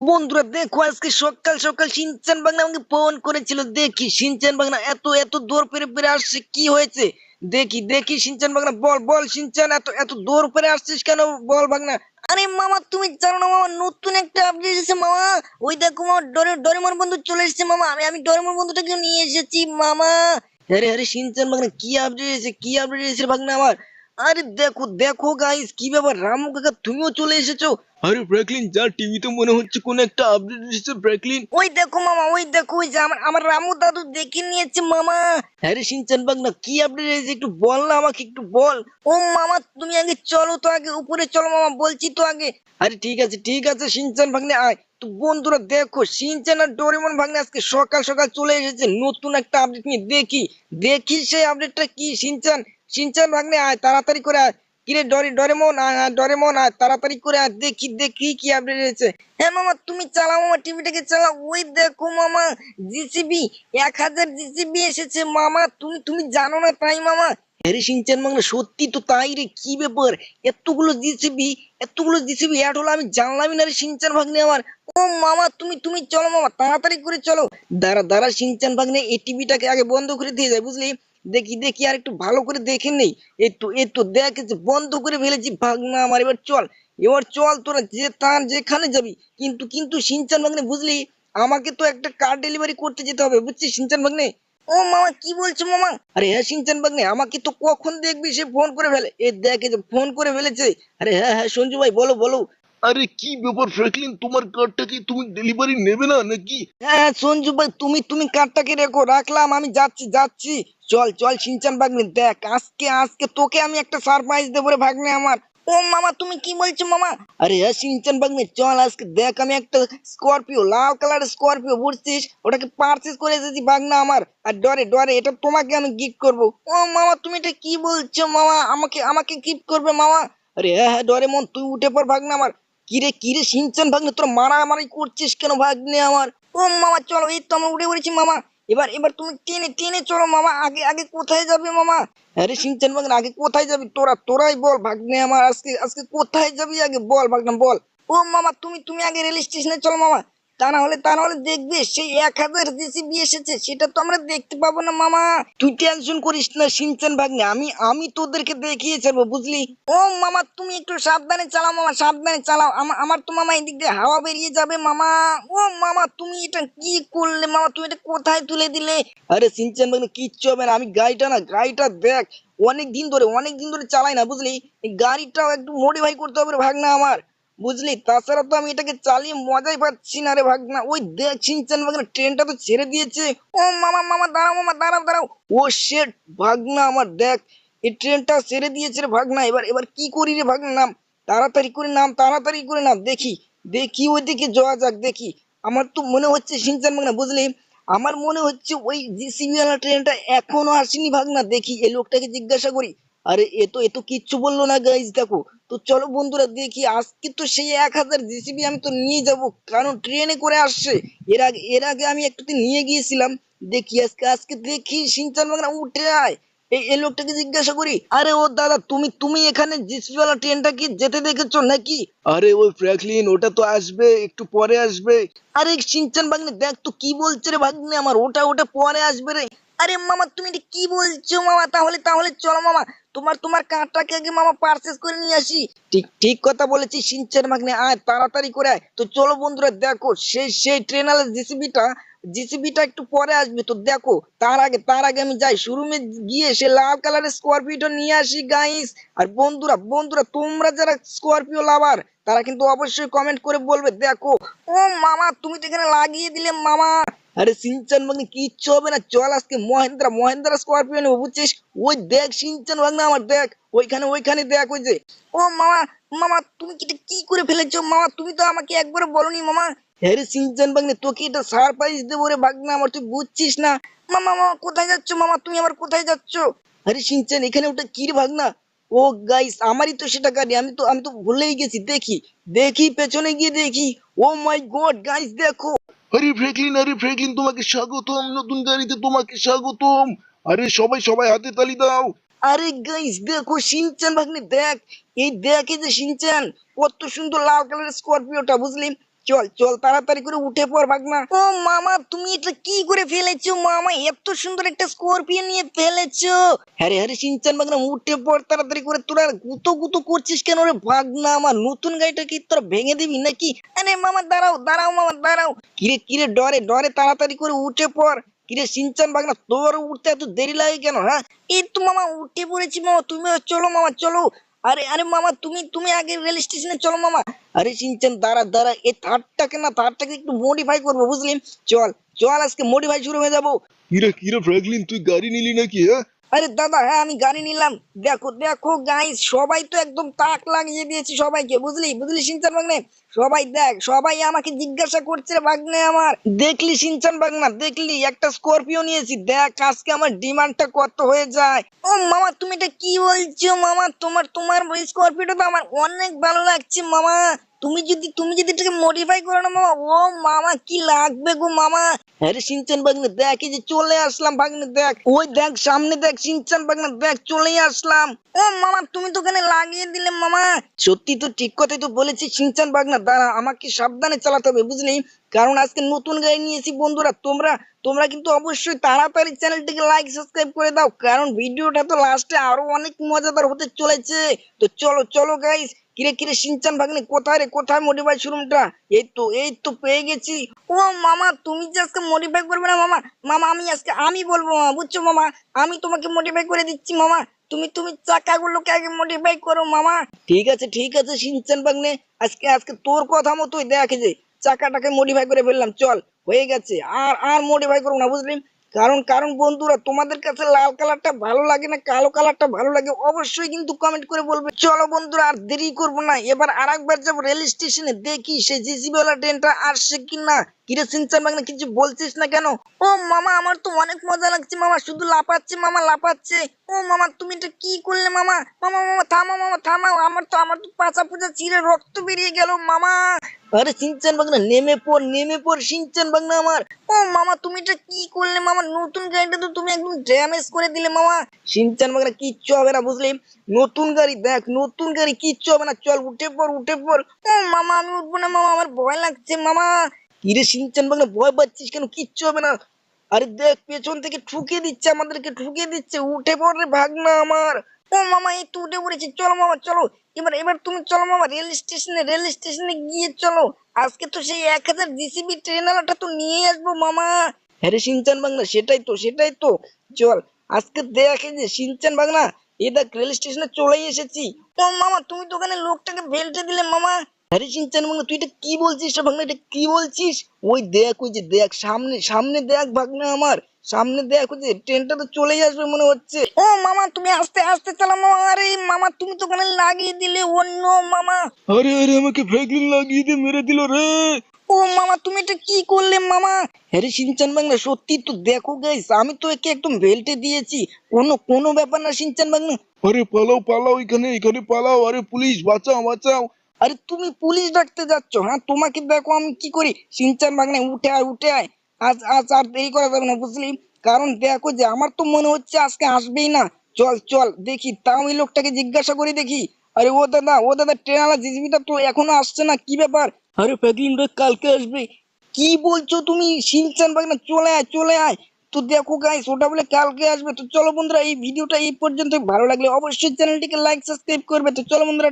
বন্ধুরা, দেখো আজকে সকাল সকাল সিনচান বাংলা আমাকে ফোন করেছিল। দেখি সিনচান বাংলা এত এত দৌড় পেরে পেরে আসছে, কি হয়েছে? দেখি দেখি সিনচান বাংলা, বল বল সিনচান এত এত দৌড় পেরে আসছিস কেন? বল বাংলা। আরে মামা, তুমি জানো না মামা, নতুন একটা আপডেট এসেছে মামা। ওই দেখো মামা, ডরে, ডরেমন বন্ধু চলে এসেছে মামা। আমি আমি ডরেমন বন্ধুটাকে নিয়ে এসেছি মামা। আরে আরে সিনচান বাংলা, কি আপডেট এসেছে, কি আপডেট এসেছে বাংলা আমার? আরে দেখো দেখো গাইস কি ব্যাপার? রামু কাকা তুমিও চলে এসেছ? আরে ফ্র্যাঙ্কলিন যা টিভিতে মনে হচ্ছে কোন একটা আপডেট এসেছে ফ্র্যাঙ্কলিন ওই দেখো মামা ওই দেখো ওই যে আমার আমার রামু দাদু দেখে নিয়েছে মামা। আরে সিনচান বাগনা কি আপডেট এসেছে? একটু বল না আমাকে একটু বল। ও মামা তুমি আগে চলো তো আগে উপরে চলো মামা বলছি তো আগে। আরে ঠিক আছে ঠিক আছে সিনচান ভাগ্নে আয়। তো বন্ধুরা দেখো সিনচান আর ডোরেমন ভাগ্নে আজকে সকাল সকাল চলে এসেছে নতুন একটা আপডেট নিয়ে। দেখি দেখি সেই আপডেটটা কি সিনচান? সিনচান ভাগ্নে আয়, তাড়াতাড়ি করে আয়। কিরে, ডরে ডরেমন আয় আয় ডরেমন আয়, তাড়াতাড়ি করে আয় দেখি দেখি কি আপডেট এসেছে হ্যাঁ মামা, তুমি চালাও মামা, টিভিটাকে চালাও। ওই দেখো মামা জিসিবি এক হাজার জিসিবি এসেছে মামা, তুমি তুমি জানো না তাই মামা। হ্যারে সিনচান সত্যি তো তাই রে, কি ব্যাপার? এতগুলো জিসিবি এতগুলো জিসিবি অ্যাড হলো, আমি জানলামই না রে সিনচান ভাগ্নে আমার। ও মামা, তুমি তুমি চলো মামা, তাড়াতাড়ি করে চলো। দাঁড়া দাঁড়া, সিনচান ভাগ্নে এই টিভিটাকে আগে বন্ধ করে দিয়ে যায়, বুঝলি? দেখি দেখি আর একটু ভালো করে দেখে নেই। এই তো এই তো দেখ বন্ধ করে ফেলেছি ভাগনা আমার এবার চল। এবার চল তোরা যে তার যেখানে যাবি। কিন্তু কিন্তু সিনচান ভাগ্নে বুঝলি আমাকে তো একটা কার ডেলিভারি করতে যেতে হবে বুঝছিস সিনচান ভাগ্নে? ও মামা কি বলছো মামা? আরে হ্যাঁ সিনচান ভাগ্নে আমাকে তো কখন দেখবি সে ফোন করে ফেলে। এ দেখ ফোন করে ফেলেছে। আরে হ্যাঁ হ্যাঁ সঞ্জু ভাই বলো বলো। আরে কি ব্যাপার ফ্র্যাঙ্কলিন তোমার কার্ডটা কি তুমি ডেলিভারি নেবে না নাকি? হ্যাঁ সঞ্জু ভাই, তুমি তুমি কার্ডটাকে রেখো, রাখলাম, আমি যাচ্ছি যাচ্ছি। চল চল, সিনচান ভাগ্নে দেখ, আজকে আজকে তোকে আমি একটা সারপ্রাইজ দেবো রে ভাগ্নে আমার। ও মামা, তুমি কি বলছো মামা? আরে হ্যাঁ সিনচান ভাগ্নে চল, আজকে দেখ, আমি একটা স্করপিও লাল কালারের স্করপিও বুঝছিস? ওটাকে পারচেজ করে এসেছি ভাগ্না আমার। আর ডরে ডরে, এটা তোমাকে আমি গিফট করব। ও মামা, তুমি এটা কি বলছো মামা? আমাকে আমাকে গিফট করবে মামা? আরে হ্যাঁ হ্যাঁ ডরে মন, তুই উঠে পর ভাগ্না আমার। কিরে কিরে সিনচান ভাগ্নে, তোরা মারামারি করছিস কেন ভাগ্নে আমার? ও মামা, চলো, এই তো আমার উঠে পড়েছি, মামা। এবার এবার তুমি টেনে টেনে চলো, মামা, আগে আগে কোথায় যাবে, মামা? আরে সিনচান ভাগ্নে, আগে কোথায় যাবি? তোরা, তোরাই বল, ভাগ্নে আমার, আজকে আজকে কোথায় যাবি? আগে বল, ভাগ্নে, বল। ও মামা, তুমি তুমি আগে রেল স্টেশনে চলো, মামা। তা না হলে, তা না হলে দেখবে সেই এক হাজার জিসিবি এসেছে, সেটা তো আমরা দেখতে পাবো না, মামা। তুই টেনশন করিস না, সিনচান ভাগ্নে, আমি আমি তোদেরকে দেখিয়ে ছাড়বো, বুঝলি? ও মামা, তুমি একটু সাবধানে চালাও, মামা, সাবধানে চালাও। আমার তো মামা এদিক দিয়ে হাওয়া বেরিয়ে যাবে, মামা। ও মামা, তুমি এটা কি করলে, মামা? তুমি এটা কোথায় তুলে দিলে? আরে সিনচান ভাগ্নে, কিচ্ছু হবে না, আমি গাড়িটা না, গাড়িটা দেখ অনেক দিন ধরে অনেক দিন ধরে চালাই না, বুঝলি? গাড়িটাও একটু মডিফাই করতে হবে ভাগনা আমার। বুঝলি? তাছাড়া তো আমি এটাকে চালিয়ে মজাই পাচ্ছি না রে ভাগনা। ওই দেখ ভাগনা, ট্রেনটা তো ছেড়ে দিয়েছে। ও মামা মামা, দাঁড়াও মামা, দাঁড়াও দাঁড়াও। ও শেট ভাগনা আমার, দেখ, এই ট্রেনটা ছেড়ে দিয়েছে রে ভাগনা। এবার এবার কি করি রে ভাগনা? তাড়াতাড়ি করে নাম, তাড়াতাড়ি করে নাম, দেখি দেখি ওইদিকে যাওয়া যাক, দেখি। আমার তো মনে হচ্ছে সিনচান ভাগনা, বুঝলি? আমার মনে হচ্ছে ওই জিসিবিওয়ালা ট্রেনটা এখনও আসেনি ভাগনা। দেখি, এই লোকটাকে জিজ্ঞাসা করি। আরে এ তো এ তো কিচ্ছু বলল না গাইজ দেখো। তো চলো বন্ধুরা দেখি আজকে তো সেই এক হাজার জিসিবি আমি তো নিয়ে যাব। কারণ ট্রেনে করে আসছে। এর আগে এর আগে আমি একটুতে নিয়ে গিয়েছিলাম। দেখি আজকে আজকে দেখি সিনচান বাংলা উঠে আয়। এই এই লোকটাকে জিজ্ঞাসা করি আরে ও দাদা তুমি তুমি এখানে জিসিবি ওয়ালা ট্রেনটা কি যেতে দেখেছ নাকি? আরে ওই ফ্র্যাঙ্কলিন ওটা তো আসবে একটু পরে আসবে। আরে সিনচান ভাগ্নে দেখ তো কি বলছে রে ভাগ্নে আমার ওটা ওটা পরে আসবে রে। আরে মামা তুমি এটা কি বলছো মামা? তাহলে তাহলে চলো মামা। তোমার তোমার কাঁটাকে আগে মামা পারচেস করে নিয়ে আসি। ঠিক ঠিক কথা বলেছি সিনচান ভাগ্নে আয়, তাড়াতাড়ি করে তো চলো বন্ধুরা, দেখো, সেই সেই ট্রেনালের জিসিবিটা জিসিবিটা একটু পরে আসবে। তো দেখো, তার আগে তার আগে আমি যাই। শোরুমে গিয়ে সে লাল কালারের স্করপিওটা নিয়ে আসি গাইস আর বন্ধুরা বন্ধুরা, তোমরা যারা স্করপিও লাভার তারা কিন্তু অবশ্যই কমেন্ট করে বলবে, দেখো। ও মামা, তুমি তো এখানে লাগিয়ে দিলে মামা। আরে সিনচান ভাগ্নে কিচ্ছু হবে না, চল আজকে মহেন্দ্রা মহেন্দ্রা স্করপিও নেব, বুঝছিস? ওই দেখ সিনচান ভাগ্নে আমার, দেখ, ওইখানে ওইখানে দেখ, ওই যে। ও মামা মামা, তুমি কি কি করে ফেলেছো? মামা, তুমি তো আমাকে একবার বলনি, মামা। হ্যাঁ রে সিনচান ভাগ্নে তোকে এটা সারপ্রাইজ দেবো রে ভাগ্নে আমার তুই বুঝছিস না? মামা মামা, কোথায় যাচ্ছ, মামা, তুমি আবার কোথায় যাচ্ছ? আরে সিনচান, এখানে ওটা কি রে ভাগনা ও গাইস আমারই তো সেটা গাড়ি, আমি তো আমি তো ভুলেই গেছি, দেখি দেখি, পেছনে গিয়ে দেখি। ও মাই গড গাইস দেখো। আরে ফ্র্যাঙ্কলিন আরে ফ্র্যাঙ্কলিন তোমাকে স্বাগতম, নতুন গাড়িতে তোমাকে স্বাগতম। আরে সবাই সবাই হাতে তালি দাও। আরে গাইস দেখো সিনচান ভাগ্নে, দেখ, এই দেখ এই যে সিনচান কত সুন্দর লাল কালারের স্করপিওটা বুঝলি? চল চল তাড়াতাড়ি করে উঠে পড় ভাগনা। ও মামা, তুমি এটা কি করে ফেলেছো মামা? এত সুন্দর একটা স্করপিও নিয়ে ফেলেছো। হ্যারে হ্যারে সিনচান ভাগনা, উঠে পড় তাড়াতাড়ি করে। তোরা গুতো গুতো করছিস কেন রে ভাগনা? আমার নতুন গাড়িটা কি তোরা ভেঙে দিবি নাকি? আরে মামা, দাঁড়াও দাঁড়াও মামা, দাঁড়াও। কিরে কিরে, ডরে ডরে তাড়াতাড়ি করে উঠে পড়। কিরে সিনচান ভাগনা, তোর উঠতে এত দেরি লাগে কেন হ্যাঁ? এই তো মামা, উঠে পড়েছি মামা তুমি চলো মামা, চলো। আরে আরে মামা তুমি তুমি আগে রেল স্টেশনে চলো মামা। আরে সিনচান দাঁড়া দাঁড়া এই থারটাকে না থারটাকে একটু মডিফাই করব বুঝলি? চল চল আজকে মডিফাই শুরু হয়ে যাব। কিরে কিরে ফ্র্যাঙ্কলিন তুই গাড়ি নিলি নাকি হ্যাঁ? আরে দাদা হ্যাঁ আমি গাড়ি নিলাম। দেখো দেখো গাইস সবাই তো একদম তাক লাগিয়ে দিয়েছে সবাইকে বুঝলি? বুঝলি সিনচান বাগনে সবাই দেখ, সবাই আমাকে জিজ্ঞাসা করছে বাগনে আমার। দেখলি সিনচান বাগনা দেখলি একটা স্করপিও নিয়েছি, দেখ আজকে আমার ডিমান্ডটা কত হয়ে যায়। ও মামা, তুমি এটা কি বলছো মামা? তোমার তোমার স্করপিওটা তো আমার অনেক ভালো লাগছে মামা। তুমি যদি তুমি যদি এটাকে মডিফাই করো না মামা, ও মামা কি লাগবে গো মামা? আরে সিনচান বাগনে দেখ এই যে চলে আসলাম বাগনে দেখ। ওই দেখ, সামনে দেখ সিনচান বাগনে দেখ চলেই আসলাম। ও মামা, তুমি তো ওখানে লাগিয়ে দিলে মামা। সত্যি তো ঠিক কথাই তো বলেছি সিনচান বাগনা দাঁড়া, আমাকে সাবধানে চালাতে হবে, বুঝলি? কারণ আজকে নতুন গাড়ি নিয়েছি বন্ধুরা, তোমরা তোমরা কিন্তু অবশ্যই তাড়াতাড়ি চ্যানেলটিকে লাইক সাবস্ক্রাইব করে দাও, কারণ ভিডিওটা তো লাস্টে আরও অনেক মজাদার হতে চলেছে। তো চলো চলো গাইস কিরে কিরে, সিনচান ভাগ্নে, কোথায় রে, কোথায় মডিফাই শোরুমটা এই তো এই তো পেয়ে গেছি। ও মামা, তুমি যে আজকে মডিফাই করবে না মামা? মামা, আমি আজকে, আমি বলব মামা, বুঝছ মামা? আমি তোমাকে মডিফাই করে দিচ্ছি মামা। তুমি তুমি চাকাগুলোকে আগে মডিফাই করো, মামা। ঠিক আছে ঠিক আছে, সিনচান ভাগ্নে আজকে আজকে তোর কথা মতোই দেখে যে, চাকাটাকে মডিফাই করে ফেললাম, চল, হয়ে গেছে। আর আর মডিফাই করব না, বুঝলি? কারণ কারণ বন্ধুরা, তোমাদের কাছে লাল কালারটা ভালো লাগে না, কালো কালারটা ভালো লাগে, অবশ্যই কিন্তু কমেন্ট করে বলবে। চলো বন্ধুরা, আর দেরি করব না, এবার আর একবার যাব রেল স্টেশনে, দেখি সে জিসিবি ওয়ালা ট্রেনটা আসছে কি না কিরে সিনচান বাংলা কিছু বলছিস না কেন? ও মামা, আমার তো অনেক মজা লাগছে মামা, শুধু লাপাচ্ছে মামা লাপাচ্ছে ও মামা, তুমি এটা কি করলে মামা? মামা মামা, থামো, মামা থামাও আমার তো আমার তো পাচা পূজা চিরে রক্ত বেরিয়ে গেল, মামা। আরে সিনচান বাংলা নেমে পড় নেমে পড়, সিনচান বাংলা আমার। ও মামা, তুমি এটা কি করলে মামা? নতুন গাড়িটা তো তুমি একদম ড্যামেজ করে দিলে মামা। সিনচান বাংলা কিচ্ছু হবে না, বুঝলি? নতুন গাড়ি, দেখ, নতুন গাড়ি, কিচ্ছু হবে না, চল, উঠে পড় উঠে পড়। ও মামা, আমি উঠবো না, মামা, আমার ভয় লাগছে, মামা। কিরে সিনচান বাংলা, ভয় পাচ্ছিস কেন? কিচ্ছু হবে না। আরে দেখ, পেছন থেকে ঠুকে দিচ্ছে আমাদেরকে ঠুকে দিচ্ছে। উঠে পড় রে ভাগনা আমার। ও মামা, এই তো উঠে পড়েছি। চলো মামা, চলো। এবার এবার তুমি চলো মামা, রেল স্টেশনে রেল স্টেশনে গিয়ে চলো। আজকে তো সেই এক হাজার জিসিবি ট্রেনারটা তো নিয়ে আসব মামা। হ্যাঁ সিনচান বাংলা, সেটাই তো সেটাই তো। চল, আজকে দেখে যে সিনচান বাংলা, এ দেখ রেল স্টেশনে চলেই এসেছি। ও মামা, তুমি তো ওখানে লোকটাকে বেল্টে দিলে মামা। সিনচান বাংলা তুই এটা কি বলছিস রে ভাগনা? এটা কি বলছিস? ওই দেখ ওই যে দেখ সামনে সামনে দেখ ভাগনা আমার। সামনে দেখ ওই যে ট্রেনটা তো চলেই আসবে মনে হচ্ছে। ও মামা তুমি আস্তে আস্তে চালা মামা। আরে মামা তুমি তো ওখানে লাগিয়ে দিলে অন্য মামা। আরে আরে আমাকে ফ্র্যাঙ্কলিন লাগিয়ে দিয়ে মেরে দিল রে। ও মামা তুমি এটা কি করলে মামা? হ্যারে সিনচান বাংলা সত্যি তো দেখো গাইস আমি তো একে একদম বেল্টে দিয়েছি। কোনো কোনো ব্যাপার না সিনচান বাংলা আরে পালাও পালাও এখানে এখানে পালাও। আরে পুলিশ বাঁচাও বাঁচাও। আরে তুমি পুলিশ ডাকতে যাচ্ছ হ্যাঁ? তোমাকে দেখো আমি কি করি? সিনচান বাগনে উঠে আয় উঠে আয়। আজ আজ আর দেরি করা যাবে না বুঝলি? কারণ দেখো যে আমার তো মনে হচ্ছে আজকে আসবেই না। চল চল দেখি। তাও ওই লোকটাকে জিজ্ঞাসা করে দেখি। আরে ও দাদা ও দাদা ট্রেনালা জিজিবিটা তো এখনও আসছে না কি ব্যাপার? আরে প্যাকিং কালকে আসবে। কি বলছো তুমি? সিনচান বাগনা চলে আয় চলে আয়। তো দেখো গাইস ওটা বলে কালকে আসবে। তো চলো বন্ধুরা এই ভিডিওটা এই পর্যন্ত ভালো লাগলে অবশ্যই চ্যানেলটিকে লাইক সাবস্ক্রাইব করবে। তো চলো বন্ধুরা